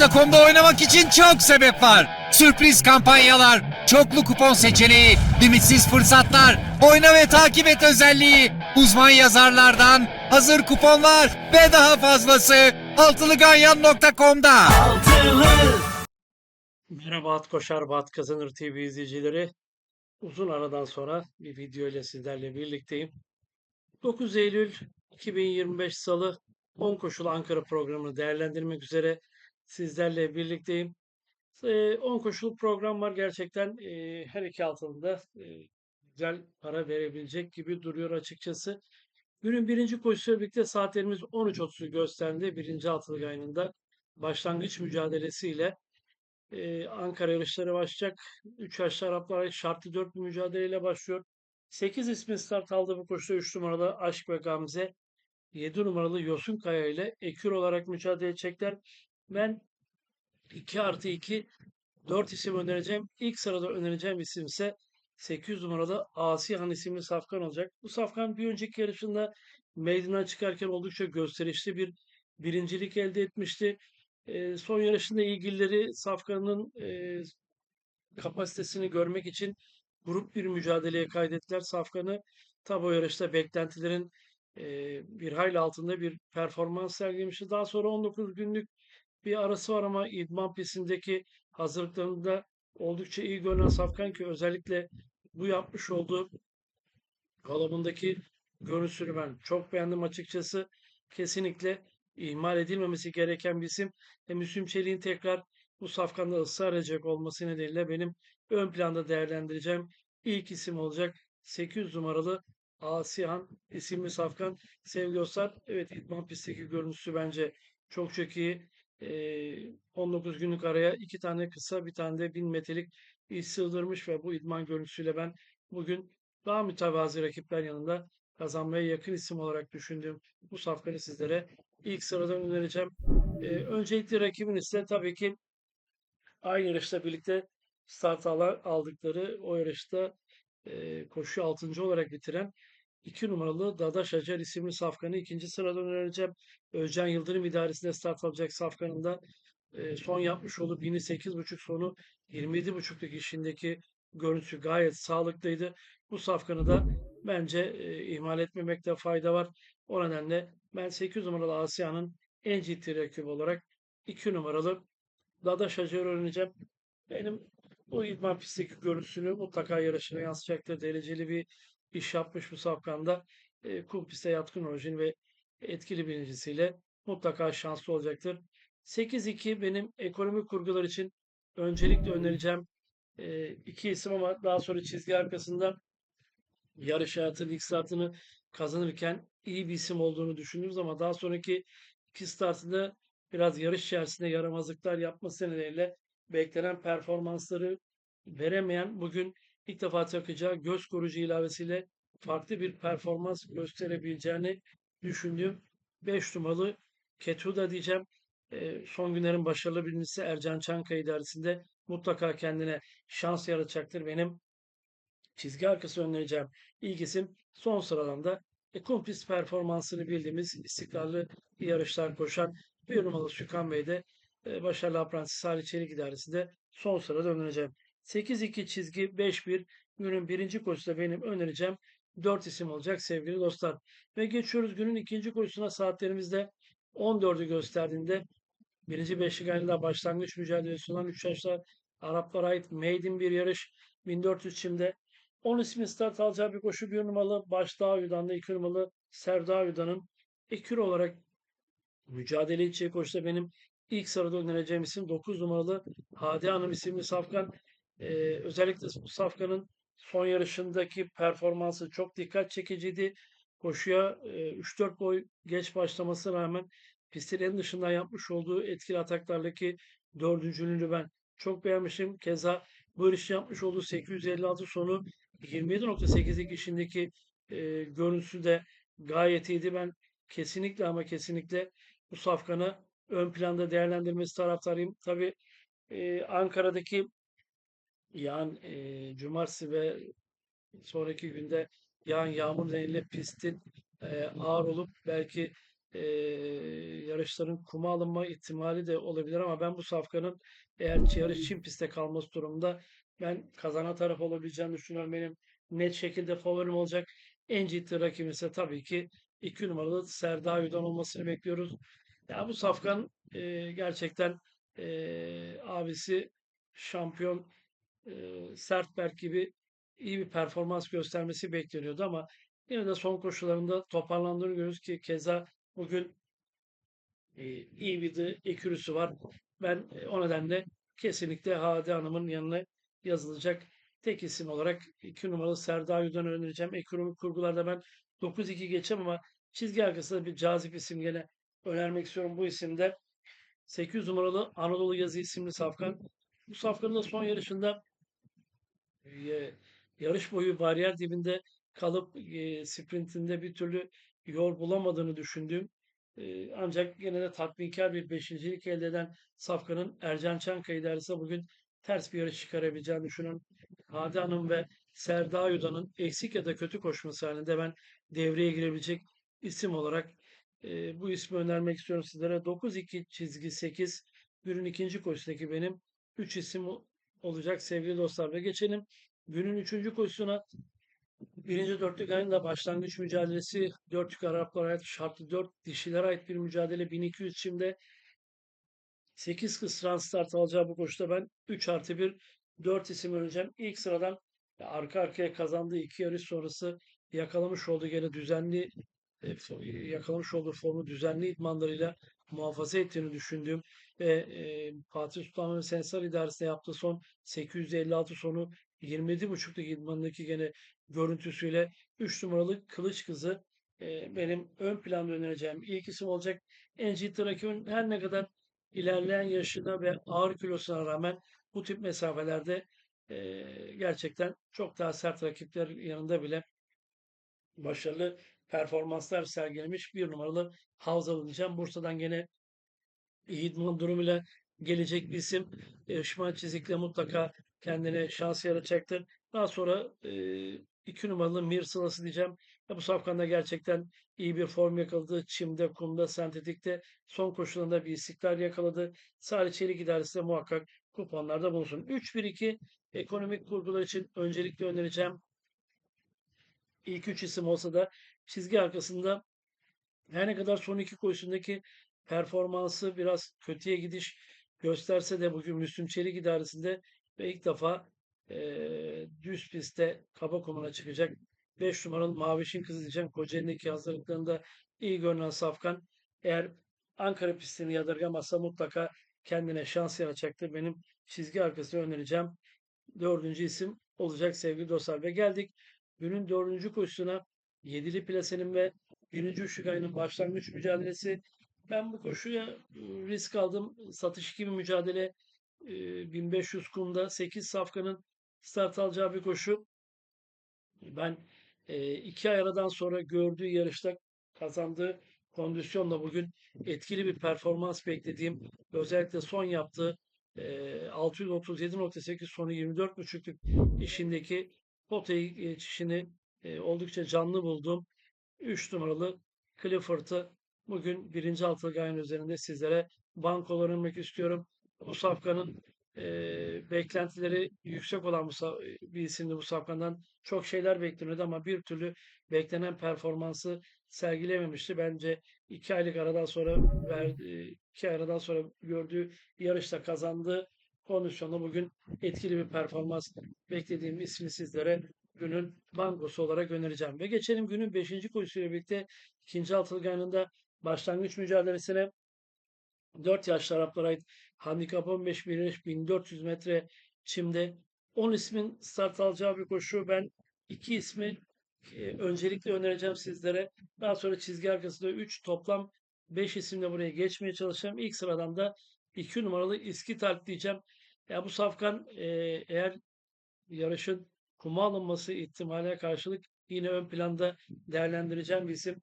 Safkan.com'da oynamak için çok sebep var. Sürpriz kampanyalar, çoklu kupon seçeneği, limitsiz fırsatlar, oyna ve takip et özelliği, uzman yazarlardan hazır kuponlar ve daha fazlası altılıganyan.com'da. Merhaba At Koşar Bat Kazanır TV izleyicileri. Uzun aradan sonra bir video ile sizlerle birlikteyim. 9 Eylül 2025 Salı 10 koşulu Ankara programını değerlendirmek üzere sizlerle birlikteyim. Ee, 10 koşulu program var gerçekten e, her iki altında e, güzel para verebilecek gibi duruyor açıkçası. Günün birinci koşusuyla birlikte saatlerimiz 13.30'u gösterdi. Birinci altılı yayınında başlangıç mücadelesiyle ee, Ankara yarışları başlayacak. 3 yaşlı Araplar şartlı 4 bir mücadeleyle başlıyor. 8 ismi start aldı bu koşuda 3 numaralı Aşk ve Gamze. 7 numaralı Yosun Kaya ile ekür olarak mücadele edecekler. Ben 2 artı 2 4 isim önereceğim. İlk sırada önereceğim isim ise 800 numaralı Asihan isimli Safkan olacak. Bu Safkan bir önceki yarışında meydana çıkarken oldukça gösterişli bir birincilik elde etmişti. Eee, son yarışında ilgilileri Safkan'ın eee, kapasitesini görmek için grup bir mücadeleye kaydettiler Safkan'ı. Tabi yarışta beklentilerin eee, bir hayli altında bir performans sergilemişti. Daha sonra 19 günlük bir arası var ama idman pistindeki hazırlıklarında oldukça iyi görünen Safkan ki özellikle bu yapmış olduğu Galabındaki görüntüsünü ben çok beğendim açıkçası. Kesinlikle ihmal edilmemesi gereken bir isim. Ve Müslüm Çelik'in tekrar bu safkanda ısrar edecek olması nedeniyle benim ön planda değerlendireceğim ilk isim olacak. 800 numaralı Asihan isimli safkan. Sevgili dostlar, evet idman pistteki görüntüsü bence çok çok iyi. Ee, 19 günlük araya iki tane kısa bir tane de 1000 metrelik iş sığdırmış ve bu idman görüntüsüyle ben bugün daha mütevazi rakipler yanında kazanmaya yakın isim olarak düşündüğüm bu safkanı sizlere ilk sıradan önereceğim. Ee, öncelikli rakibin ise tabii ki aynı yarışta birlikte start aldıkları o yarışta e, koşu 6. olarak bitiren 2 numaralı Dadaş Acar isimli safkanı ikinci sıradan önereceğim. Özcan Yıldırım idaresinde start alacak safkanın da e, son yapmış olduğu 1008.5 sonu 27.5'luk işindeki görüntüsü gayet sağlıklıydı. Bu safkanı da bence e, ihmal etmemekte fayda var. O nedenle ben 8 numaralı Asya'nın en ciddi rakibi olarak 2 numaralı Dada Şajar'ı öğreneceğim. Benim bu idman pistteki görüntüsünü mutlaka yarışına yansıtacaktır. Dereceli bir iş yapmış bu safkanda. E, kum piste yatkın orijin ve etkili birincisiyle mutlaka şanslı olacaktır. 8-2 benim ekonomik kurgular için öncelikle önereceğim e, iki isim ama daha sonra çizgi arkasında yarış hayatının ilk startını kazanırken iyi bir isim olduğunu düşündüğümüz ama daha sonraki iki startında biraz yarış içerisinde yaramazlıklar yapması nedeniyle beklenen performansları veremeyen bugün ilk defa takacağı göz koruyucu ilavesiyle farklı bir performans gösterebileceğini düşündüğüm 5 numaralı Ketuda diyeceğim. Ee, son günlerin başarılı birincisi Ercan Çankaya idaresinde mutlaka kendine şans yaratacaktır. Benim çizgi arkası önereceğim ilk isim son sıradan da e, kumpis performansını bildiğimiz istikrarlı yarışlar koşan bir numaralı Sükan Bey de e, başarılı apprentice Salih Çelik idaresinde son sırada önereceğim. 8-2 çizgi 5-1 günün birinci koşusunda benim önereceğim 4 isim olacak sevgili dostlar. Ve geçiyoruz günün ikinci koşusuna saatlerimizde 14'ü gösterdiğinde birinci beşlik ayında başlangıç mücadelesi olan 3 yaşlar Araplara ait maiden bir yarış 1400 çimde 10 ismi start alacağı bir koşu bir numaralı Başdağ Yudan'da 2 numaralı Serdağ Yudan'ın ekür olarak mücadele edeceği koşuda benim ilk sırada önereceğim isim 9 numaralı Hadi Hanım isimli Safkan. Ee, özellikle Safkan'ın son yarışındaki performansı çok dikkat çekiciydi. Koşuya e, 3-4 boy geç başlamasına rağmen pistin en dışından yapmış olduğu etkili ataklardaki dördüncülüğünü ben çok beğenmişim. Keza bu yarışı yapmış olduğu 856 sonu 27.8'lik işindeki e, görüntüsü de gayet iyiydi. Ben kesinlikle ama kesinlikle bu safkanı ön planda değerlendirmesi taraftarıyım. Tabii e, Ankara'daki yağan e, cumartesi ve sonraki günde yağan yağmur nedeniyle pistin e, ağır olup belki eee, yarışların kuma alınma ihtimali de olabilir ama ben bu safkanın eğer yarış Çin pistte kalması durumunda ben kazanan taraf olabileceğini düşünüyorum. Benim net şekilde favorim olacak. En ciddi rakibim ise tabii ki 2 numaralı Serdar Yudan olmasını bekliyoruz. Ya bu safkan eee, gerçekten eee, abisi şampiyon Sertberg gibi iyi bir performans göstermesi bekleniyordu ama yine de son koşularında toparlandığını görüyoruz ki keza bugün eee, iyi bir de ekürüsü var. Ben e, o nedenle kesinlikle Hadi Hanım'ın yanına yazılacak tek isim olarak 2 numaralı Serdar önereceğim. Ekonomik kurgularda ben 9-2 geçeceğim ama çizgi arkasında bir cazip isim gene önermek istiyorum. Bu isimde 800 numaralı Anadolu Yazı isimli safkan. Bu safkanın da son yarışında e, yarış boyu bariyer dibinde kalıp e, sprintinde bir türlü yol bulamadığını düşündüğüm e, ancak yine de tatminkar bir beşincilik elde eden Safkan'ın Ercan Çankaya idaresi bugün ters bir yarış çıkarabileceğini düşünüyorum. Hadi Hanım ve Serdar Yuda'nın eksik ya da kötü koşması halinde ben devreye girebilecek isim olarak e, bu ismi önermek istiyorum sizlere. 9-2 çizgi 8 günün ikinci koşusundaki benim 3 isim olacak sevgili dostlar. Ve geçelim günün üçüncü koşusuna. Birinci dörtlük ayında başlangıç mücadelesi. Dörtlük Araplara ait şartlı dört dişilere ait bir mücadele. 1200 çimde. 8 kısran start alacağı bu koşuda ben 3 artı 1 4 isim öneceğim. İlk sıradan arka arkaya kazandığı iki yarış sonrası yakalamış olduğu gene düzenli e, yakalamış olduğu formu düzenli idmanlarıyla muhafaza ettiğini düşündüğüm ve e, Fatih Sultan Mehmet Sensar idaresinde yaptığı son 856 sonu 27.5'lık idmanındaki gene görüntüsüyle 3 numaralı Kılıç Kızı e, benim ön planda önereceğim ilk isim olacak. En ciddi rakibin her ne kadar ilerleyen yaşına ve ağır kilosuna rağmen bu tip mesafelerde e, gerçekten çok daha sert rakipler yanında bile başarılı performanslar sergilemiş bir numaralı Havza alınacağım. Bursa'dan gene idman durumuyla gelecek bir isim. Yarışma çizikle mutlaka kendine şans yaratacaktır. Daha sonra e, iki numaralı Mir Sılası diyeceğim. Ya bu safkanda gerçekten iyi bir form yakaladı. Çimde, kumda, sentetikte son koşularında bir istikrar yakaladı. Salih Çelik idaresi de muhakkak kuponlarda bulunsun. 3-1-2 ekonomik kurgular için öncelikle önereceğim ilk üç isim olsa da çizgi arkasında her ne kadar son iki koşusundaki performansı biraz kötüye gidiş gösterse de bugün Müslüm Çelik idaresinde ve ilk defa eee, düz pistte kaba kumuna çıkacak 5 numaralı Maviş'in kızı diyeceğim. Kocaeli'ndeki hazırlıklarında iyi görünen Safkan eğer Ankara pistini yadırgamazsa mutlaka kendine şans yaratacaktır. Benim çizgi arkasına önereceğim dördüncü isim olacak sevgili dostlar. Ve geldik günün dördüncü koşusuna yedili plasenin ve birinci üçlük ayının başlangıç mücadelesi. Ben bu koşuya e, risk aldım. Satış gibi mücadele e, 1500 kumda 8 safkanın start alacağı bir koşu. Ben e, iki ay aradan sonra gördüğü yarışta kazandığı kondisyonla bugün etkili bir performans beklediğim özellikle son yaptığı e, 637.8 sonu 24.5'lük işindeki potayı geçişini oldukça canlı bulduğum 3 numaralı Clifford'ı bugün birinci altılık ayın üzerinde sizlere bankolar önmek istiyorum. Bu safkanın e, beklentileri yüksek olan bu bir isimdi bu safkandan. Çok şeyler bekleniyordu ama bir türlü beklenen performansı sergilememişti. Bence iki aylık aradan sonra verdi, iki aradan sonra gördüğü yarışta kazandığı kondisyonda bugün etkili bir performans beklediğim ismi sizlere günün bankosu olarak önereceğim. Ve geçelim günün 5. koşusuyla birlikte ikinci altılık ayında başlangıç mücadelesine 4 yaşlı Araplara ait handikap 15 bilinç 1400 metre çimde 10 ismin start alacağı bir koşu. Ben iki ismi e, öncelikle önereceğim sizlere. Daha sonra çizgi arkasında 3 toplam 5 isimle buraya geçmeye çalışacağım. İlk sıradan da 2 numaralı İskitalp diyeceğim. Ya bu safkan e, eğer yarışın kuma alınması ihtimaline karşılık yine ön planda değerlendireceğim bir isim.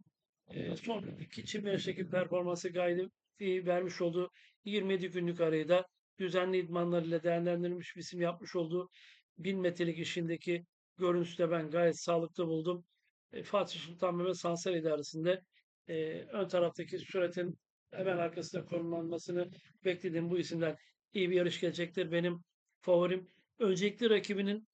E, son iki çim yarıştaki performansı gayet iyi vermiş olduğu 27 günlük arayı da düzenli idmanlarıyla değerlendirilmiş bir isim yapmış olduğu 1000 metrelik işindeki görüntüsü de ben gayet sağlıklı buldum. E, Fatih Sultan Mehmet Sansar idaresinde e, ön taraftaki süretin hemen arkasında konumlanmasını beklediğim bu isimler iyi bir yarış gelecektir. Benim favorim. Öncelikli rakibinin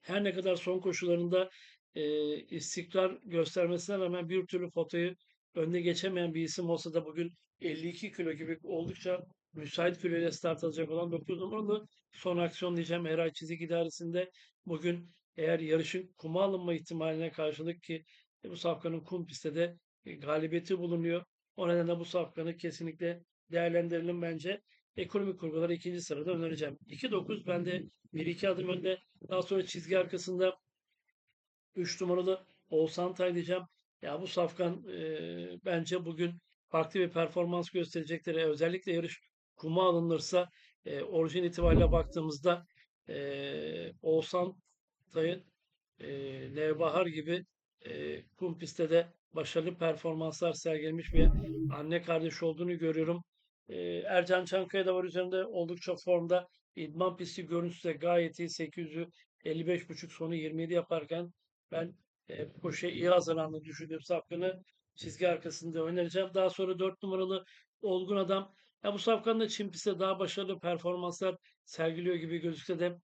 her ne kadar son koşularında e, istikrar göstermesine rağmen bir türlü fotoyu önüne geçemeyen bir isim olsa da bugün 52 kilo gibi oldukça müsait kiloyla start alacak olan 9 numaralı son aksiyon diyeceğim Eray Çizik İdaresi'nde bugün eğer yarışın kuma alınma ihtimaline karşılık ki e, bu safkanın kum pistte de e, galibiyeti bulunuyor. O nedenle bu safkanı kesinlikle değerlendirelim bence. Ekonomik kurguları ikinci sırada önereceğim. 2-9 bende 1-2 adım önde. Daha sonra çizgi arkasında 3 numaralı Oğuzhan Tay diyeceğim. Ya bu safkan e, bence bugün farklı bir performans gösterecektir. Özellikle yarış kuma alınırsa e, orijin itibariyle baktığımızda e, Oğuzhan Tay'ın e, Nevbahar gibi e, kum pistte de başarılı performanslar sergilemiş bir anne kardeş olduğunu görüyorum. E, Ercan Çankaya da var üzerinde oldukça formda. İdman pisti görüntüsü de gayet iyi. 855.5 sonu 27 yaparken ben e, koşuya iyi hazırlandığını düşündüğüm Safkan'ı çizgi arkasında önereceğim. Daha sonra 4 numaralı Olgun Adam. Ya bu Safkan da Çin pistte daha başarılı performanslar sergiliyor gibi gözükse de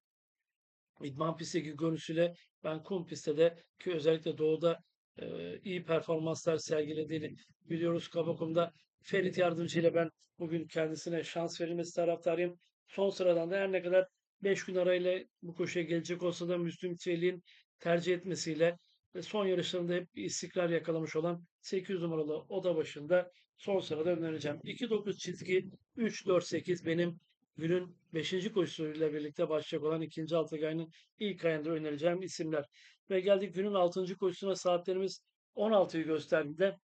idman pistteki görüntüsüyle ben kum pistte de ki özellikle doğuda e, iyi performanslar sergilediğini biliyoruz Kabakum'da. Ferit Yardımcı ile ben bugün kendisine şans verilmesi taraftarıyım. Son sıradan da her ne kadar 5 gün arayla bu koşuya gelecek olsa da Müslüm Çelik'in tercih etmesiyle son yarışlarında hep istikrar yakalamış olan 800 numaralı oda başında son sırada önereceğim. 2-9 çizgi 3-4-8 benim günün 5. koşusuyla birlikte başlayacak olan ikinci Altıgay'ın ilk ayında önereceğim isimler. Ve geldik günün 6. koşusuna saatlerimiz 16'yı gösterdiğinde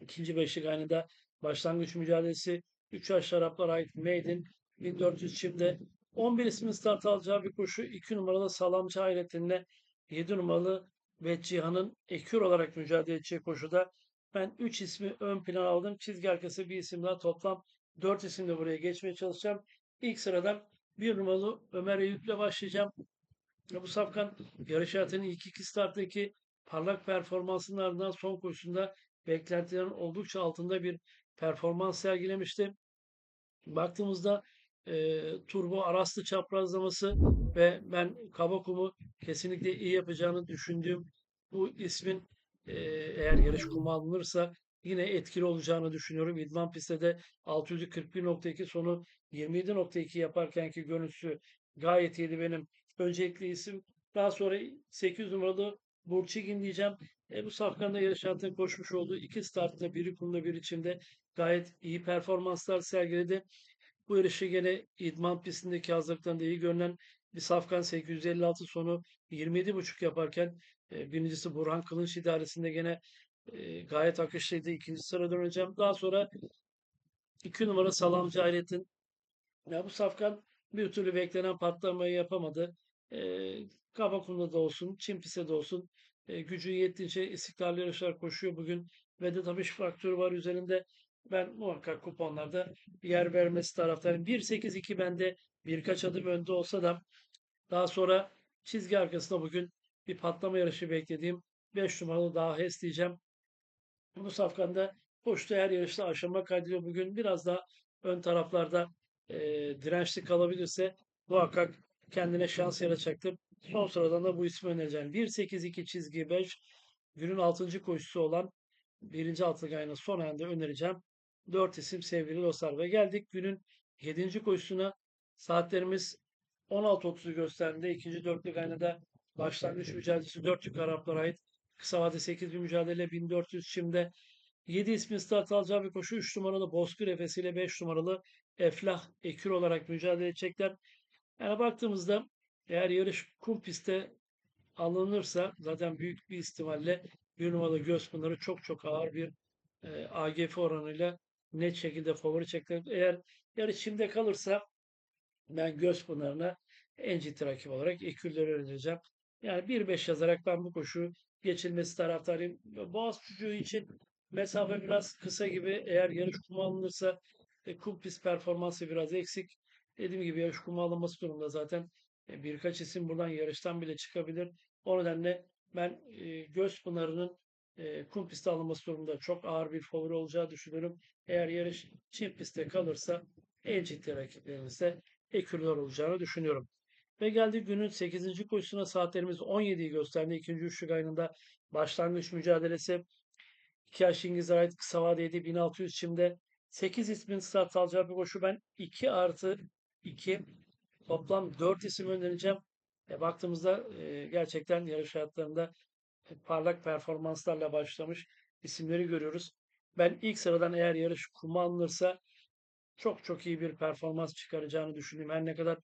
ikinci beşlik aynada başlangıç mücadelesi 3 yaş Araplara ait Maiden 1400 çimde 11 ismin start alacağı bir koşu 2 numaralı Salamcı Hayrettin'le 7 numaralı ve Cihan'ın ekür olarak mücadele edeceği koşuda ben 3 ismi ön plana aldım. Çizgi arkası bir isim daha toplam 4 isimle buraya geçmeye çalışacağım. İlk sıradan 1 numaralı Ömer Eyüp'le başlayacağım. Bu safkan yarış hayatının ilk iki starttaki parlak performansının ardından son koşusunda beklentilerin oldukça altında bir performans sergilemişti. Baktığımızda e, turbo araslı çaprazlaması ve ben Kabakum'u kesinlikle iyi yapacağını düşündüğüm bu ismin e, eğer yarış kumu alınırsa yine etkili olacağını düşünüyorum. İdman pistte de 641.2 sonu 27.2 yaparkenki görüntüsü gayet iyiydi benim öncelikli isim. Daha sonra 8 numaralı Burçigin diyeceğim. E, bu safkanda yarış hayatında koşmuş olduğu iki startta biri kumda bir içinde gayet iyi performanslar sergiledi. Bu yarışı gene idman pistindeki hazırlıklarında iyi görünen bir safkan 856 sonu 27.5 yaparken e, birincisi Burhan Kılınç idaresinde gene e, gayet akışlıydı. İkinci sırada döneceğim. Daha sonra iki numara Salamcı Hayrettin. Ya bu safkan bir türlü beklenen patlamayı yapamadı. E, Kabakum'da da olsun, Çimpis'e de olsun e, gücü yettiğince istikrarlı yarışlar koşuyor bugün. Ve de tabii şu faktörü var üzerinde. Ben muhakkak kuponlarda yer vermesi taraftarıyım. 1-8-2 bende birkaç adım önde olsa da daha sonra çizgi arkasında bugün bir patlama yarışı beklediğim 5 numaralı daha HES diyeceğim. Bu safkanda koştu her yarışta aşama kaydediyor. Bugün biraz daha ön taraflarda e, dirençli kalabilirse muhakkak kendine şans yaratacaktır. Son sıradan da bu ismi önereceğim. 1-8-2 çizgi 5 günün 6. koşusu olan birinci altıgayının son ayında önereceğim. 4 isim sevgili dostlar. Ve geldik günün 7. koşusuna. Saatlerimiz 16.30'u gösterdiğinde ikinci dörtlük aynada başlangıç mücadelesi 4 yük Araplara ait. Kısa vade 8 bir mücadele 1400 şimdi 7 ismin start alacağı bir koşu 3 numaralı Bozkır Efesi ile 5 numaralı Eflah Ekür olarak mücadele edecekler. Yani baktığımızda eğer yarış kum pistte alınırsa zaten büyük bir ihtimalle bir numaralı Gözpınar'ı çok çok ağır bir e, AGF oranıyla net şekilde favori çektiler. Eğer yarış şimdi kalırsa ben Gözpınar'ına en ciddi rakip olarak ekürleri önereceğim. Yani 1-5 yazarak ben bu koşu geçilmesi taraftarıyım. Boğaz çocuğu için mesafe biraz kısa gibi. Eğer yarış kumu alınırsa e, kum pist performansı biraz eksik. Dediğim gibi yarış kumu alınması durumunda zaten e, birkaç isim buradan yarıştan bile çıkabilir. O nedenle ben e, Gözpınar'ın e, kum pisti alınması durumunda çok ağır bir favori olacağı düşünüyorum. Eğer yarış çim pistte kalırsa en ciddi rakiplerimizde ekürler olacağını düşünüyorum. Ve geldik günün 8. koşusuna saatlerimiz 17'yi gösterdi. İkinci üçlük ayında başlangıç mücadelesi. 2 yaş İngiliz'e ait kısa vadeydi 1600 çimde. 8 ismin start alacağı bir koşu. Ben 2 artı 2 toplam 4 isim önereceğim. E, baktığımızda e, gerçekten yarış hayatlarında e, parlak performanslarla başlamış isimleri görüyoruz. Ben ilk sıradan eğer yarış kuma alınırsa çok çok iyi bir performans çıkaracağını düşünüyorum. Her ne kadar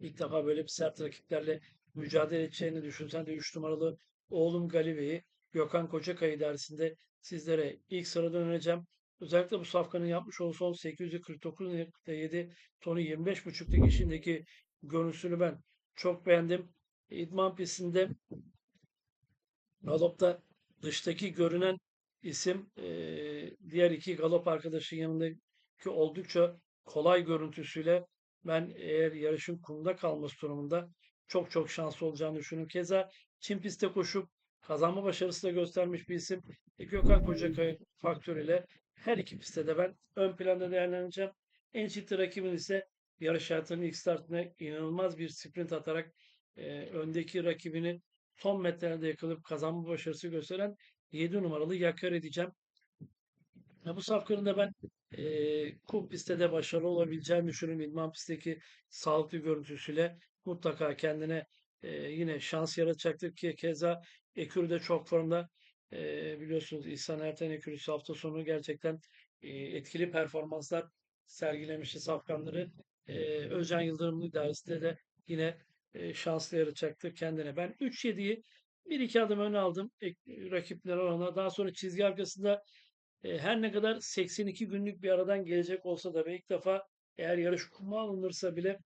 ilk defa böyle bir sert rakiplerle mücadele edeceğini düşünsen de 3 numaralı oğlum Galive'yi Gökhan Kocakayı dersinde sizlere ilk sıradan önereceğim. Özellikle bu safkanın yapmış olduğu son 849.7 tonu 25.5'lik işindeki görüntüsünü ben çok beğendim. İdman pistinde galopta dıştaki görünen isim diğer iki galop arkadaşın yanındaki oldukça kolay görüntüsüyle ben eğer yarışın kumda kalması durumunda çok çok şanslı olacağını düşünüyorum. Keza çim pistte koşup kazanma başarısı da göstermiş bir isim. E, Gökhan Kocakaya faktörüyle her iki pistte de ben ön planda değerlendireceğim. En ciddi rakibin ise yarış hayatının ilk startına inanılmaz bir sprint atarak e, öndeki rakibini son metrelerde yakalayıp kazanma başarısı gösteren 7 numaralı Yakar edeceğim. Ya bu safkanın da ben e, kum pistte de başarılı olabileceğini düşünüyorum. İdman pistteki sağlıklı görüntüsüyle mutlaka kendine e, yine şans yaratacaktır ki keza Ekürü de çok formda. E, biliyorsunuz İhsan Erten Ekürüsü hafta sonu gerçekten e, etkili performanslar sergilemişti safkanları. E, Özcan Yıldırım'ın idaresinde de yine e, şanslı yaratacaktır kendine. Ben 3-7'yi bir iki adım öne aldım rakipler oranla. Daha sonra çizgi arkasında e, her ne kadar 82 günlük bir aradan gelecek olsa da ve ilk defa eğer yarış kuma alınırsa bile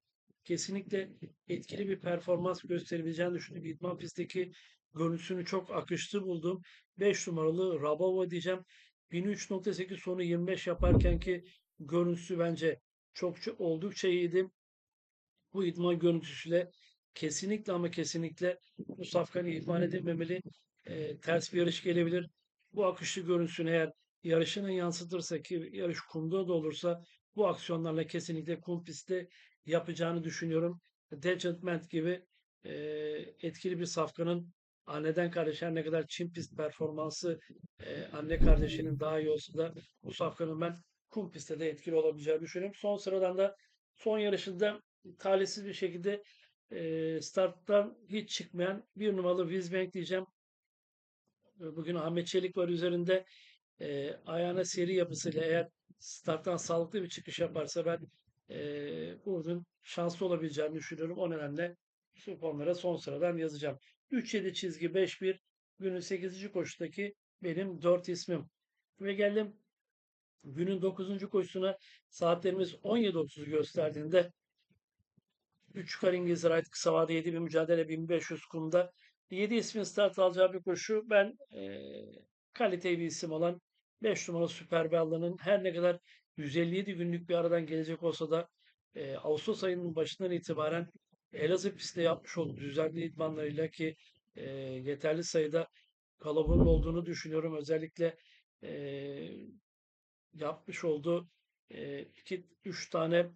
kesinlikle etkili bir performans gösterebileceğini düşündüğüm idman pistteki görüntüsünü çok akışlı buldum. 5 numaralı Rabova diyeceğim. 1003.8 sonu 25 yaparken ki görüntüsü bence çokça oldukça iyiydi. Bu idman görüntüsüyle kesinlikle ama kesinlikle bu safkanı ihmal edilmemeli. E, ters bir yarış gelebilir. Bu akışlı görüntüsünü eğer yarışının yansıtırsa ki yarış kumda da olursa bu aksiyonlarla kesinlikle kum pistte yapacağını düşünüyorum. Degentment gibi e, etkili bir safkanın anneden kardeş her ne kadar çim pist performansı e, anne kardeşinin daha iyi olsa da bu safkanın ben kum pistte de etkili olabileceğini düşünüyorum. Son sıradan da son yarışında talihsiz bir şekilde e, starttan hiç çıkmayan bir numaralı Wizbank diyeceğim. E, Bugün Ahmet Çelik var üzerinde. E, ayağına seri yapısıyla eğer starttan sağlıklı bir çıkış yaparsa ben e, Uğur'un şanslı olabileceğini düşünüyorum. O nedenle şu konulara son sıradan yazacağım. 3-7 çizgi 5-1 günün 8. koşudaki benim 4 ismim. Ve geldim günün 9. koşusuna saatlerimiz 17.30'u gösterdiğinde 3 kar İngiliz Ride kısa vade 7 bir mücadele 1500 kumda 7 ismin start alacağı bir koşu. Ben eee kaliteli bir isim olan 5 numara Süper Bella'nın her ne kadar 157 günlük bir aradan gelecek olsa da eee, Ağustos ayının başından itibaren Elazığ pistte yapmış olduğu düzenli idmanlarıyla ki eee, yeterli sayıda kalabalığın olduğunu düşünüyorum. Özellikle eee, yapmış olduğu 2-3 tane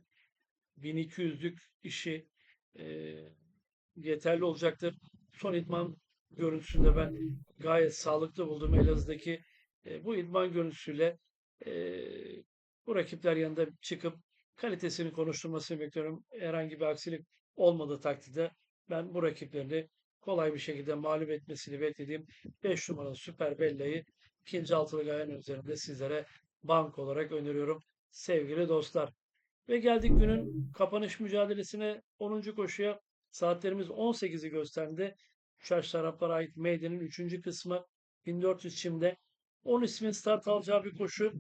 1200'lük işi eee, yeterli olacaktır. Son idman görüntüsünde ben gayet sağlıklı buldum Elazığ'daki e, bu idman görüntüsüyle e, bu rakipler yanında çıkıp kalitesini konuşturmasını bekliyorum. Herhangi bir aksilik olmadığı takdirde ben bu rakiplerini kolay bir şekilde mağlup etmesini beklediğim 5 numaralı Süper Bella'yı ikinci altılı gayen üzerinde sizlere bank olarak öneriyorum sevgili dostlar. Ve geldik günün kapanış mücadelesine 10. koşuya saatlerimiz 18'i gösterdi. Şaş taraflara ait meydanın 3. kısmı 1400 çimde 10 ismin start alacağı bir koşu.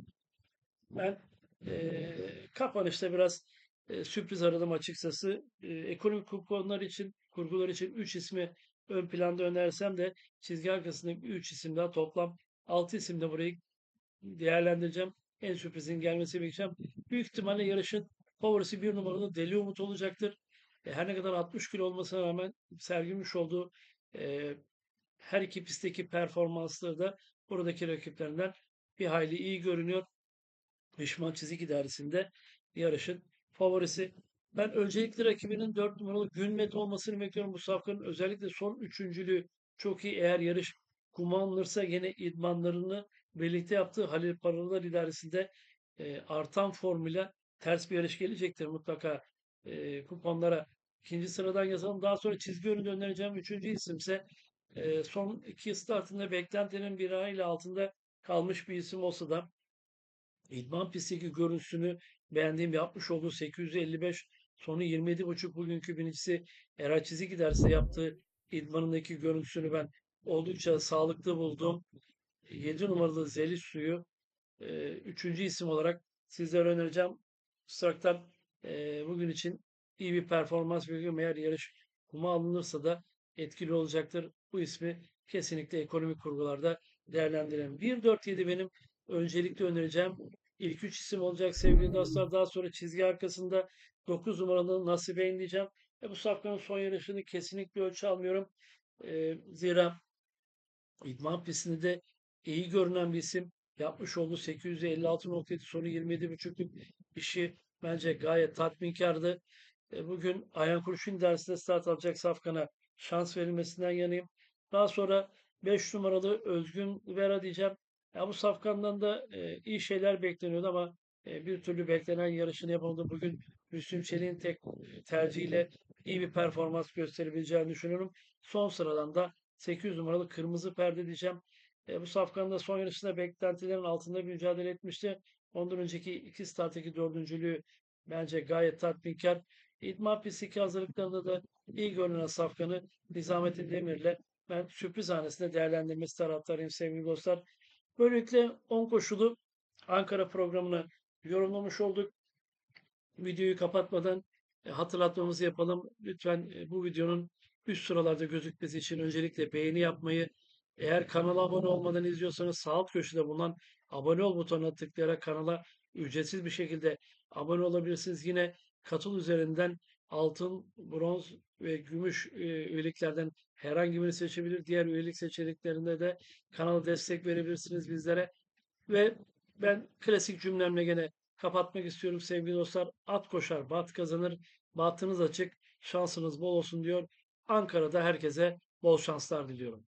Ben eee kapanışta biraz eee, sürpriz aradım açıkçası. Eee, ekonomik kuponlar için, kurgular için 3 ismi ön planda önersem de çizgi arkasındaki 3 isim daha toplam 6 isimde burayı değerlendireceğim. En sürprizin gelmesi bekleyeceğim. Büyük ihtimalle yarışın favorisi bir numaralı Deli Umut olacaktır. E, Her ne kadar 60 kilo olmasına rağmen sergilemiş olduğu e, Her iki pistteki performansları da buradaki rakiplerinden bir hayli iyi görünüyor. Düşman çizik idaresinde yarışın favorisi. Ben öncelikle rakibinin 4 numaralı Günmet olmasını bekliyorum. Bu safkanın özellikle son üçüncülüğü çok iyi. Eğer yarış kumanlanırsa yine idmanlarını birlikte yaptığı Halil Paralılar idaresinde e, artan formüle ters bir yarış gelecektir mutlaka e, kuponlara. ikinci sıradan yazalım. Daha sonra çizgi önünde önereceğim üçüncü isimse e, son iki startında beklentinin bir ayla altında kalmış bir isim olsa da İdman pistteki görüntüsünü beğendiğim yapmış olduğu 855 sonu 27.5 bugünkü birincisi Eray Çizik giderse yaptığı idmanındaki görüntüsünü ben oldukça sağlıklı buldum. 7 numaralı Zeliş Suyu e, üçüncü isim olarak sizlere önereceğim. Straktan e, bugün için iyi bir performans bekliyorum. Eğer yarış kuma alınırsa da etkili olacaktır. Bu ismi kesinlikle ekonomik kurgularda değerlendirelim. 1-4-7 benim öncelikli önereceğim ilk üç isim olacak sevgili dostlar. Daha sonra çizgi arkasında 9 numaralı Nasibeyn diyeceğim. E bu safkanın son yarışını kesinlikle ölçü almıyorum. E, zira idman pistinde de iyi görünen bir isim. Yapmış olduğu 856.7 sonu 27.5'lük işi bence gayet tatminkardı. E, bugün Ayhan Kurşun dersinde start alacak Safkan'a şans verilmesinden yanayım. Daha sonra 5 numaralı Özgün Vera diyeceğim. Ya bu Safkan'dan da e, iyi şeyler bekleniyordu ama e, bir türlü beklenen yarışını yapamadı. Bugün Müslüm Çelik'in tek tercihiyle iyi bir performans gösterebileceğini düşünüyorum. Son sıradan da 800 numaralı Kırmızı Perde diyeceğim. E, bu Safkan'da son yarışında beklentilerin altında bir mücadele etmişti. Ondan önceki iki starttaki dördüncülüğü bence gayet tatminkar. İdman pistteki hazırlıklarında da iyi görünen Safkan'ı Nizamettin Demir'le ben sürpriz hanesinde değerlendirmesi taraftarıyım sevgili dostlar. Böylelikle 10 koşulu Ankara programını yorumlamış olduk. Videoyu kapatmadan e, hatırlatmamızı yapalım. Lütfen e, bu videonun üst sıralarda gözükmesi için öncelikle beğeni yapmayı, eğer kanala abone olmadan izliyorsanız sağ alt köşede bulunan abone ol butonuna tıklayarak kanala ücretsiz bir şekilde abone olabilirsiniz. Yine katıl üzerinden altın, bronz ve gümüş üyeliklerden herhangi birini seçebilir. Diğer üyelik seçeneklerinde de kanala destek verebilirsiniz bizlere. Ve ben klasik cümlemle gene kapatmak istiyorum sevgili dostlar. At koşar, bat kazanır. Batınız açık, şansınız bol olsun diyor. Ankara'da herkese bol şanslar diliyorum.